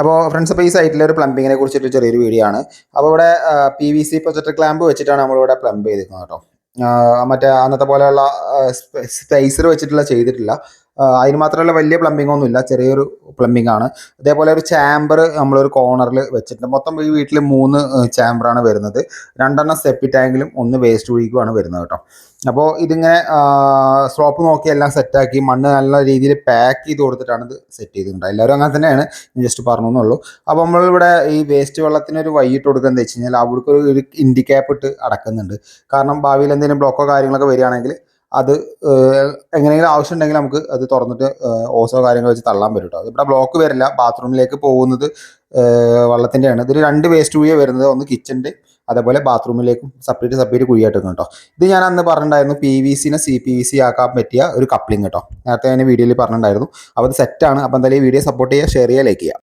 അപ്പോൾ ഫ്രണ്ട്സ് അപ്പോൾ ഈ സൈറ്റിലെ ഒരു പ്ലംബിങ്ങിനെ കുറിച്ചിട്ട് ചെറിയൊരു വീഡിയോ ആണ്. അപ്പോൾ ഇവിടെ P V C projector clamp വെച്ചിട്ടാണ് നമ്മളിവിടെ പ്ലംബ് ചെയ്തിരിക്കുന്നത് കേട്ടോ. മറ്റേ അന്നത്തെ പോലെയുള്ള സ്പേസർ വെച്ചിട്ടുള്ള ചെയ്തിട്ടില്ല. അതിന് മാത്രമല്ല വലിയ പ്ലംബിംഗ് ഒന്നുമില്ല. ചെറിയൊരു പ്ലംബിംഗ് ആണ്. അതേപോലെ ഒരു ചാമ്പർ നമ്മളൊരു കോർണറിൽ വെച്ചിട്ടുണ്ട്. മൊത്തം ഈ വീട്ടിൽ മൂന്ന് ചാമ്പറാണ് വരുന്നത്. രണ്ടെണ്ണം സെപ്പി ടാങ്കിലും ഒന്ന് വേസ്റ്റ് ഒഴിക്കുമാണ് വരുന്നത് കേട്ടോ. അപ്പോൾ ഇതിങ്ങനെ സ്ലോപ്പ് നോക്കി എല്ലാം സെറ്റാക്കി മണ്ണ് നല്ല രീതിയിൽ പാക്ക് ചെയ്ത് കൊടുത്തിട്ടാണ് ഇത് സെറ്റ് ചെയ്തിട്ടുണ്ട്. എല്ലാവരും അങ്ങനെ തന്നെയാണ്. ജസ്റ്റ് പറഞ്ഞു എന്നുള്ളൂ അപ്പോൾ നമ്മളിവിടെ ഈ വേസ്റ്റ് വെള്ളത്തിന് ഒരു വൈകിട്ട് കൊടുക്കുക എന്താ വെച്ച് കഴിഞ്ഞാൽ അവിടേക്ക് ഒരു ഇൻഡിക്യാപ്പ് ഇട്ട് അടക്കുന്നുണ്ട്. കാരണം ഭാവിയിൽ എന്തെങ്കിലും ബ്ലോക്കോ കാര്യങ്ങളൊക്കെ വരികയാണെങ്കിൽ അത് എങ്ങനെയെങ്കിലും ആവശ്യം ഉണ്ടെങ്കിൽ നമുക്ക് അത് തുറന്നിട്ട് ഓസോ കാര്യങ്ങൾ വെച്ച് തള്ളാൻ പറ്റും കേട്ടോ ഇവിടെ ബ്ലോക്ക് വരില്ല. ബാത്റൂമിലേക്ക് പോകുന്നത് വെള്ളത്തിന്റെയാണ് ഇതിൽ രണ്ട് വേസ്റ്റ് കുഴിയെ വരുന്നത്. ഒന്ന് കിച്ചന്റെ അതേപോലെ ബാത്റൂമിലേക്കും സെപ്പറേറ്റ് സെപ്പറേറ്റ് കുഴിയായിട്ട് കേട്ടോ ഇത് ഞാൻ അന്ന് പറഞ്ഞിട്ടുണ്ടായിരുന്നു പി വി സിനെ സി പി വി സി ആക്കാൻ പറ്റിയ ഒരു കപ്ലിംഗ് കേട്ടോ നേരത്തെ ഞാൻ വീഡിയോയിൽ പറഞ്ഞിട്ടുണ്ടായിരുന്നു. അപ്പോൾ അത് സെറ്റാണ് അപ്പോൾ എന്തായാലും ഈ വീഡിയോ സപ്പോർട്ട് ചെയ്യുക ഷെയർ ചെയ്യുക ലൈക്ക് ചെയ്യുക.